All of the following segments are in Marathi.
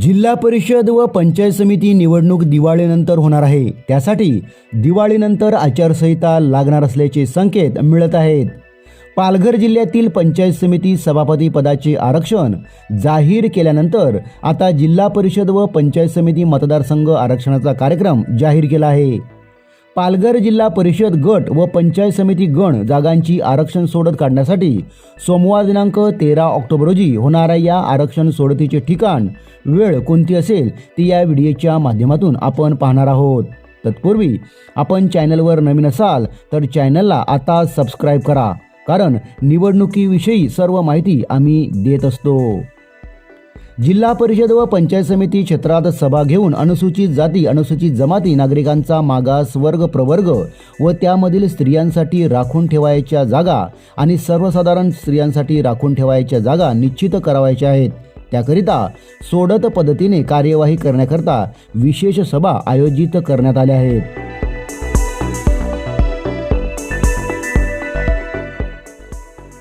जिल्हा परिषद व पंचायत समिती निवडणूक दिवाळीनंतर होणार आहे. त्यासाठी दिवाळीनंतर आचारसंहिता लागणार असल्याचे संकेत मिळत आहेत. पालघर जिल्ह्यातील पंचायत समिती सभापती पदाचे आरक्षण जाहीर केल्यानंतर आता जिल्हा परिषद व पंचायत समिती मतदारसंघ आरक्षणाचा कार्यक्रम जाहीर केला आहे. पालघर जिल्हा परिषद गट व पंचायत समिती गण जागांची आरक्षण सोडत काढण्यासाठी सोमवार दिनांक तेरा ऑक्टोबर रोजी होणाऱ्या या आरक्षण सोडतीचे ठिकाण वेळ कोणती असेल ती या व्हिडिओच्या माध्यमातून आपण पाहणार आहोत. तत्पूर्वी आपण चॅनलवर नवीन असाल तर चॅनलला आता सबस्क्राईब करा कारण निवडणुकीविषयी सर्व माहिती आम्ही देत असतो. जिल्हा परिषद व पंचायत समिती क्षेत्रात सभा घेऊन अनुसूचित जाती अनुसूचित जमाती नागरिकांचा मागास वर्ग प्रवर्ग व त्यामधील स्त्रियांसाठी राखून ठेवायच्या जागा आणि सर्वसाधारण स्त्रियांसाठी राखून ठेवायच्या जागा निश्चित करावायच्या आहेत. त्याकरिता सोडत पद्धतीने कार्यवाही करण्याकरता विशेष सभा आयोजित करण्यात आल्या आहेत.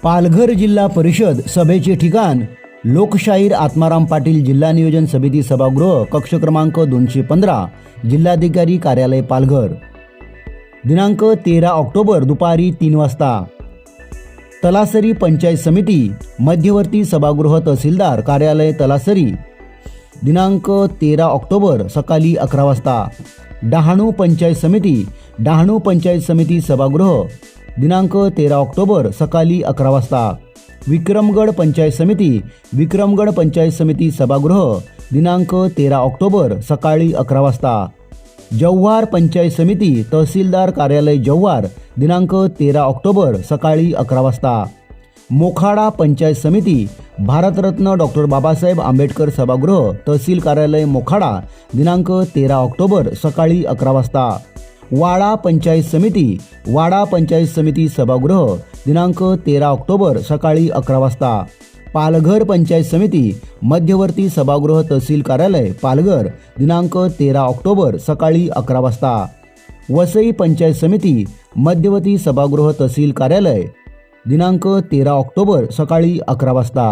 पालघर जिल्हा परिषद सभेचे ठिकाण लोकशाहीर आत्माराम पाटील जिल्हा नियोजन समिती सभागृह कक्ष क्रमांक दोनशे पंधरा जिल्हाधिकारी कार्यालय पालघर. दिनांक तेरा ऑक्टोबर दुपारी तीन वाजता. तलासरी पंचायत समिती मध्यवर्ती सभागृह तहसीलदार कार्यालय तलासरी. दिनांक तेरा ऑक्टोबर सकाळी अकरा वाजता. डहाणू पंचायत समिती डहाणू पंचायत समिती सभागृह. दिनांक तेरा ऑक्टोबर सकाळी अकरा वाजता. विक्रमगड पंचायत समिती विक्रमगड पंचायत समिती सभागृह दिनांक तेरा ऑक्टोबर सकाळी अकरा वाजता. जव्हार पंचायत समिती तहसीलदार कार्यालय जव्हार दिनांक तेरा ऑक्टोबर सकाळी अकरा वाजता. मोखाडा पंचायत समिती भारतरत्न डॉक्टर बाबासाहेब आंबेडकर सभागृह तहसील कार्यालय मोखाडा दिनांक तेरा ऑक्टोबर सकाळी अकरा वाजता. वाडा पंचायत समिती वाडा पंचायत समिती सभागृह दिनांक तेरा ऑक्टोबर सकाळी अकरा वाजता. पालघर पंचायत समिती मध्यवर्ती सभागृह तहसील कार्यालय पालघर दिनांक तेरा ऑक्टोबर सकाळी अकरा वाजता. वसई पंचायत समिती मध्यवर्ती सभागृह तहसील कार्यालय दिनांक तेरा ऑक्टोबर सकाळी अकरा वाजता.